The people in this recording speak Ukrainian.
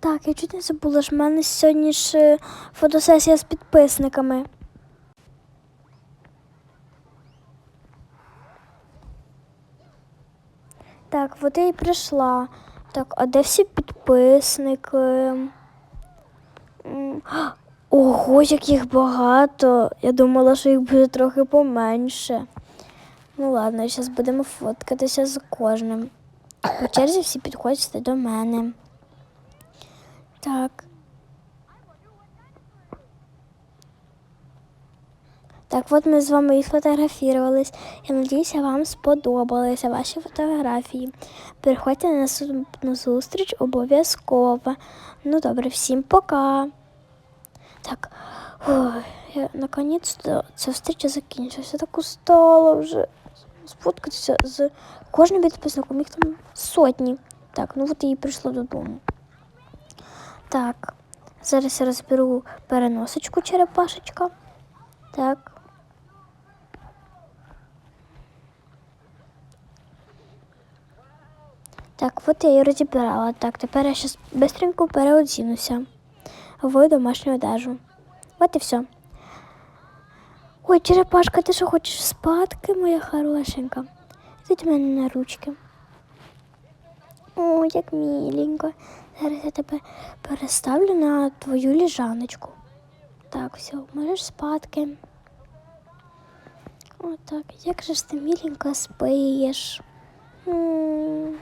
Так, я чуть не забула ж в мене сьогодні ж е, фотосесія з підписниками. Так, от я і прийшла. Так, а де всі підписники? Ого, як їх багато. Я думала, що їх буде трохи поменше. Ну ладно, зараз будемо фоткатися з кожним. По черзі всі підходять до мене. Так. Так, от ми з вами і сфотографувались. Я надіюся, вам сподобалися ваші фотографії. Приходьте на наступну зустріч обов'язково. Ну добре, всім пока. Так, ой, я наконець-то ця встреча закінчилася. Так устала вже сфоткатися з кожним підписником. Їх там сотні. Так, ну от і прийшла додому. Так, зараз я розберу переносочку черепашечка. Так. Так, от я її розібрала. Так, тепер я зараз швидко переодінуся в домашню одежу. От і все. Ой, черепашка, ти що хочеш спадки, моя хорошенька? У мене на ручки. О, як міленько. Зараз я тебе переставлю на твою ліжаночку. Так, все, можеш спадки. Отак, так, як же ж ти міленько спиш? М.